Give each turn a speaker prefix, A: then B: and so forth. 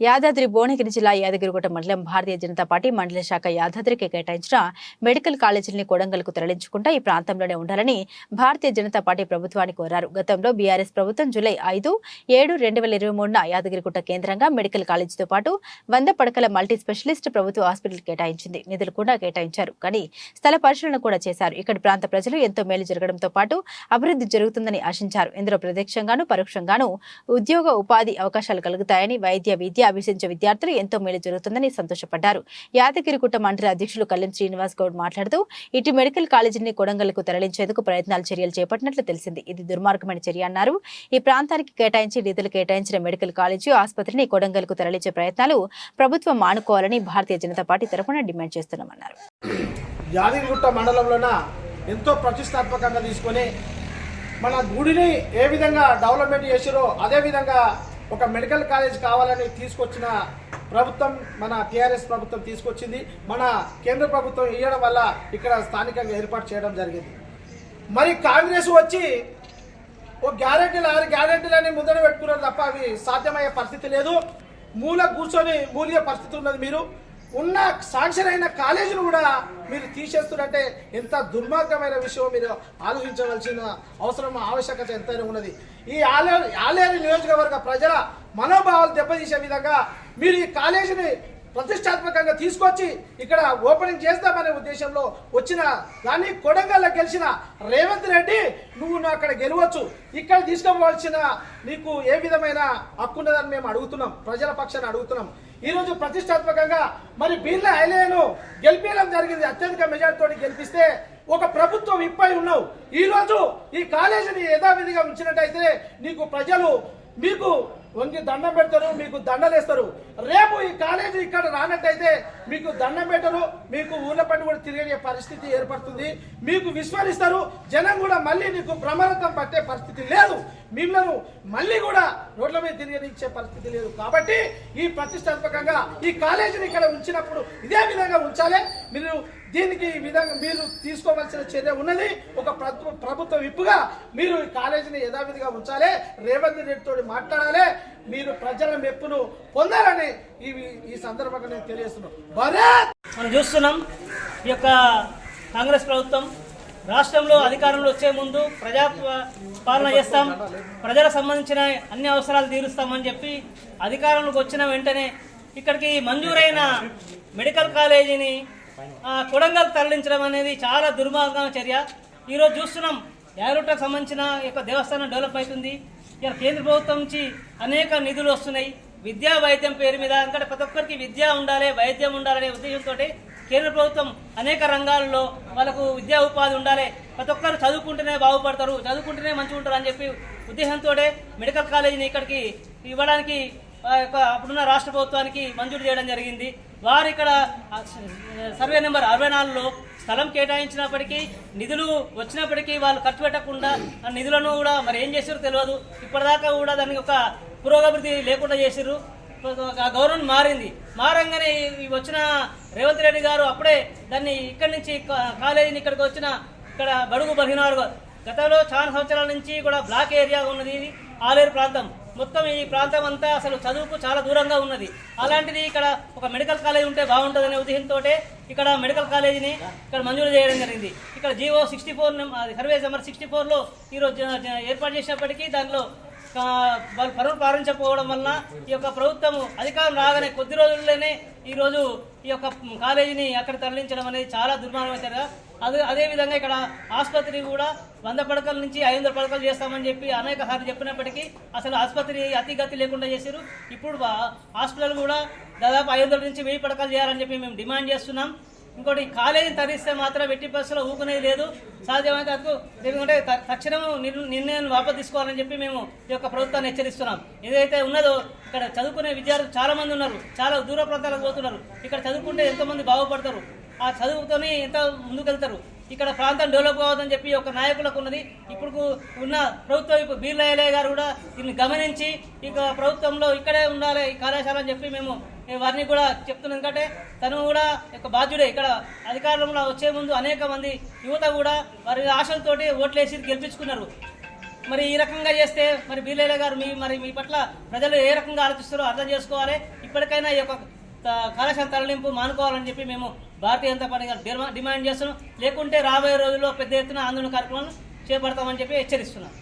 A: యాదాద్రి భువనగిరి జిల్లా యాదగిరిగుట్ట మండలం భారతీయ జనతా పార్టీ మండల శాఖ యాదాద్రికి కేటాయించిన మెడికల్ కాలేజీని కొడంగల్కు తరలించుకుంటా ఈ ప్రాంతంలోనే ఉండాలని భారతీయ జనతా పార్టీ ప్రభుత్వాన్ని కోరారు. గతంలో బీఆర్ఎస్ ప్రభుత్వం జూలై ఐదు ఏడు రెండు వేల ఇరవై మూడున యాదగిరిగుట్ట కేంద్రంగా మెడికల్ కాలేజీతో పాటు వంద పడకల మల్టీ స్పెషలిస్ట్ ప్రభుత్వ హాస్పిటల్ కేటాయించింది. నిధులు కూడా కేటాయించారు. కానీ స్థల పరిశీలన కూడా చేశారు. ఇక్కడి ప్రాంత ప్రజలు ఎంతో మేలు జరగడంతో పాటు అభివృద్ధి జరుగుతుందని ఆశించారు. ఇందులో ప్రత్యక్షంగాను పరోక్షంగాను ఉద్యోగ ఉపాధి అవకాశాలు కలుగుతాయని వైద్య విద్య అభ్యసించే విద్యార్థులు ఎంతో మేలు జరుగుతుందని సంతోషపడ్డారు. యాదగిరిగుట్ట మండలి అధ్యక్షులు కళ్యం శ్రీనివాస్ గౌడ్ మాట్లాడుతూ ఇటు మెడికల్ కాలేజీని కొడంగల్కు తరలించేందుకు ప్రయత్నాలు చర్యలు చేపట్టినట్లు తెలిసింది. ఇది దుర్మార్గమైన చర్య అన్నారు. ఈ ప్రాంతానికి కేటాయించి నిధులు కేటాయించిన మెడికల్ కాలేజీ ఆసుపత్రిని కొడంగల్కు తరలించే ప్రయత్నాలు ప్రభుత్వం మానుకోవాలని భారతీయ జనతా పార్టీ తరఫున డిమాండ్ చేస్తున్నామన్నారు.
B: యాదగిరిగుట్ట మండలంలోన ఎంతో ప్రతిష్టాత్మకంగా తీసుకొని మన గుడిని ఏ విధంగా డెవలప్మెంట్ చేసారో అదే విధంగా ఒక మెడికల్ కాలేజ్ కావాలని తీసుకొచ్చిన ప్రభుత్వం మన టీఆర్ఎస్ ప్రభుత్వం తీసుకొచ్చింది. మన కేంద్ర ప్రభుత్వం ఇవ్వడం వల్ల ఇక్కడ స్థానికంగా ఏర్పాటు చేయడం జరిగింది. మరి కాంగ్రెస్ వచ్చి ఓ గ్యారెంటీలు ఆరు గ్యారెంటీలని ముందర పెట్టుకున్నారు తప్ప అవి సాధ్యమయ్యే పరిస్థితి లేదు. మూల కూర్చొని మూలిగే పరిస్థితి ఉన్నది మీరు. ఉన్న శాంక్షన్ కాలేజీలు కూడా మీరు తీసేస్తున్నట్టే ఎంత దుర్మార్గమైన విషయం మీరు ఆలోచించవలసిన అవసరం ఆవశ్యకత ఎంతైనా ఉన్నది. ఈ ఆలే ఆలేరు నియోజకవర్గ ప్రజల మనోభావాలు దెబ్బతీసే విధంగా మీరు ఈ కాలేజీని ప్రతిష్టాత్మకంగా తీసుకొచ్చి ఇక్కడ ఓపెనింగ్ చేస్తామనే ఉద్దేశంలో వచ్చిన దాన్ని కొడంగల్లో గెలిచిన రేవంత్ రెడ్డి నువ్వు నువ్వు అక్కడ గెలవచ్చు. ఇక్కడ తీసుకోవాల్సిన నీకు ఏ విధమైన హక్కు ఉన్నదని మేము అడుగుతున్నాం. ప్రజల పక్షాన్ని అడుగుతున్నాం. ఈరోజు ప్రతిష్టాత్మకంగా మరి బీర్లా ఐలేను గెలిపించడం జరిగింది. అత్యధిక మెజార్టీతో గెలిపిస్తే ఒక ప్రభుత్వం ఇప్పై ఉన్నావు. ఈ రోజు ఈ కాలేజీని యథావిధిగా ఉంచినట్టయితే నీకు ప్రజలు మీకు వంగి దండం పెడతారు మీకు దండలేస్తారు రేపు ఈ కాలేజీ ఇక్కడ రానట్టయితే మీకు దండం పెట్టరు మీకు ఊళ్ళ పట్టు కూడా తిరిగే పరిస్థితి ఏర్పడుతుంది. మీకు విస్మరిస్తారు జనం కూడా మళ్ళీ నీకు బ్రహ్మరథం పట్టే పరిస్థితి లేదు. మిమ్మల్ని మళ్ళీ కూడా రోడ్ల మీద తిరిగనిచ్చే పరిస్థితి లేదు. కాబట్టి ఈ ప్రతిష్టాత్మకంగా ఈ కాలేజీని ఇక్కడ ఉంచినప్పుడు ఇదే విధంగా ఉంచాలి. మీరు దీనికి ఈ విధంగా మీరు తీసుకోవాల్సిన చర్య ఉన్నది. ఒక ప్రభుత్వ విప్పుగా మీరు ఈ కాలేజీని యథావిధిగా ఉంచాలి. రేవంత్ రెడ్డితో మాట్లాడాలి. మీరు ప్రజల మెప్పును పొందాలని ఈ ఈ సందర్భంగా నేను తెలియజేస్తున్నాను.
C: మనం చూస్తున్నాం ఈ యొక్క కాంగ్రెస్ ప్రభుత్వం రాష్ట్రంలో అధికారంలో వచ్చే ముందు ప్రజా పాలన చేస్తాం. ప్రజలకు సంబంధించిన అన్ని అవసరాలు తీరుస్తామని చెప్పి అధికారంలోకి వచ్చిన వెంటనే ఇక్కడికి మంజూరైన మెడికల్ కాలేజీని కొడంగల్ తరలించడం అనేది చాలా దుర్మార్గమైన చర్య. ఈరోజు చూస్తున్నాం యాలూటకు సంబంధించిన యొక్క దేవస్థానం డెవలప్ అవుతుంది. ఇలా కేంద్ర ప్రభుత్వం నుంచి అనేక నిధులు వస్తున్నాయి. విద్యా వైద్యం పేరు మీద ఎందుకంటే ప్రతి ఒక్కరికి విద్య ఉండాలి వైద్యం ఉండాలనే ఉద్దేశంతో కేంద్ర ప్రభుత్వం అనేక రంగాల్లో వాళ్ళకు విద్యా ఉపాధి ఉండాలి. ప్రతి ఒక్కరు చదువుకుంటేనే బాగుపడతారు చదువుకుంటేనే మంచిగా ఉంటారు అని చెప్పి ఉద్దేశంతో మెడికల్ కాలేజీని ఇక్కడికి ఇవ్వడానికి అప్పుడున్న రాష్ట్ర ప్రభుత్వానికి మంజూరు చేయడం జరిగింది. వారు ఇక్కడ సర్వే నెంబర్ అరవై నాలుగులో స్థలం కేటాయించినప్పటికీ నిధులు వచ్చినప్పటికీ వాళ్ళు ఖర్చు పెట్టకుండా ఆ నిధులను కూడా మరి ఏం చేశారో తెలియదు. ఇప్పటిదాకా కూడా దానికి ఒక పురోగతి లేకుండా చేశారు. ఆ గవర్నమెంట్ మారింది. మారంగానే వచ్చిన రేవంత్ రెడ్డి గారు అప్పుడే దాన్ని ఇక్కడి నుంచి కా- కాలేజీని ఇక్కడికి వచ్చిన ఇక్కడ బడుగు బలహీన గతంలో చాలా సంవత్సరాల నుంచి కూడా బ్లాక్ ఏరియా ఉన్నది. ఇది ఆలేరు ప్రాంతం. మొత్తం ఈ ప్రాంతం అంతా అసలు చదువుకు చాలా దూరంగా ఉన్నది. అలాంటిది ఇక్కడ ఒక మెడికల్ కాలేజ్ ఉంటే బాగుంటుందనే ఉద్దేశంతో ఇక్కడ మెడికల్ కాలేజీని ఇక్కడ మంజూరు చేయడం జరిగింది. ఇక్కడ G O sixty four survey number sixty ఫోర్లో ఈరోజు ఏర్పాటు చేసినప్పటికీ దానిలో వాళ్ళు పనులు ప్రారంభించకపోవడం వలన ఈ యొక్క ప్రభుత్వం అధికారం రాగానే కొద్ది రోజుల్లోనే ఈరోజు ఈ యొక్క కాలేజీని అక్కడ తరలించడం అనేది చాలా దుర్మార్గమైన అవుతారు అదే అదేవిధంగా ఇక్కడ ఆసుపత్రి కూడా వంద పడకల నుంచి ఐదు వందల పడకలు చేస్తామని చెప్పి అనేక సార్లు చెప్పినప్పటికీ అసలు ఆసుపత్రి అతిగతి లేకుండా చేశారు. ఇప్పుడు వా- హాస్పిటల్ కూడా దాదాపు ఐదు వందల నుంచి వెయ్యి పడకలు చేయాలని చెప్పి మేము డిమాండ్ చేస్తున్నాం. ఇంకోటి కాలేజీని తరిస్తే మాత్రం ఎట్టి పరిస్థితుల్లో ఊకునేది లేదు. సాధ్యమైతే అందుకు ఎందుకంటే త- తక్షణం నిర్ణయాన్ని వాపసు తీసుకోవాలని చెప్పి మేము ఈ యొక్క ప్రభుత్వాన్ని హెచ్చరిస్తున్నాం. ఏదైతే ఉన్నదో ఇక్కడ చదువుకునే విద్యార్థులు చాలా మంది ఉన్నారు. చాలా దూర ప్రాంతాలకు పోతున్నారు. ఇక్కడ చదువుకుంటే ఎంతోమంది బాగుపడతారు. ఆ చదువుతోనే ఎంత ముందుకెళ్తారు. ఇక్కడ ప్రాంతం డెవలప్ కావద్దని చెప్పి ఒక నాయకులకు ఉన్నది. ఇప్పుడు ఉన్న ప్రభుత్వం ఇప్పుడు బీర్లయ్య గారు కూడా దీన్ని గమనించి ఇక ప్రభుత్వంలో ఇక్కడే ఉండాలి ఈ కళాశాల అని చెప్పి మేము వారిని కూడా చెప్తున్నాం. ఎందుకంటే తను కూడా ఒక బాధ్యుడే. ఇక్కడ అధికారంలో వచ్చే ముందు అనేక మంది యువత కూడా వారి ఆశలతోటి ఓట్లేసి గెలిపించుకున్నారు. మరి ఈ రకంగా చేస్తే మరి బీలేల గారు మీ మరి మీ పట్ల ప్రజలు ఏ రకంగా ఆలోచిస్తారో అర్థం చేసుకోవాలి. ఇప్పటికైనా ఈ యొక్క కళాశాల తరలింపు మానుకోవాలని చెప్పి మేము భారతీయ జనతా పార్టీ డిమాండ్ చేస్తున్నాం. లేకుంటే రాబోయే రోజుల్లో పెద్ద ఎత్తున ఆందోళన కార్యక్రమాలను చేపడతామని చెప్పి హెచ్చరిస్తున్నాం.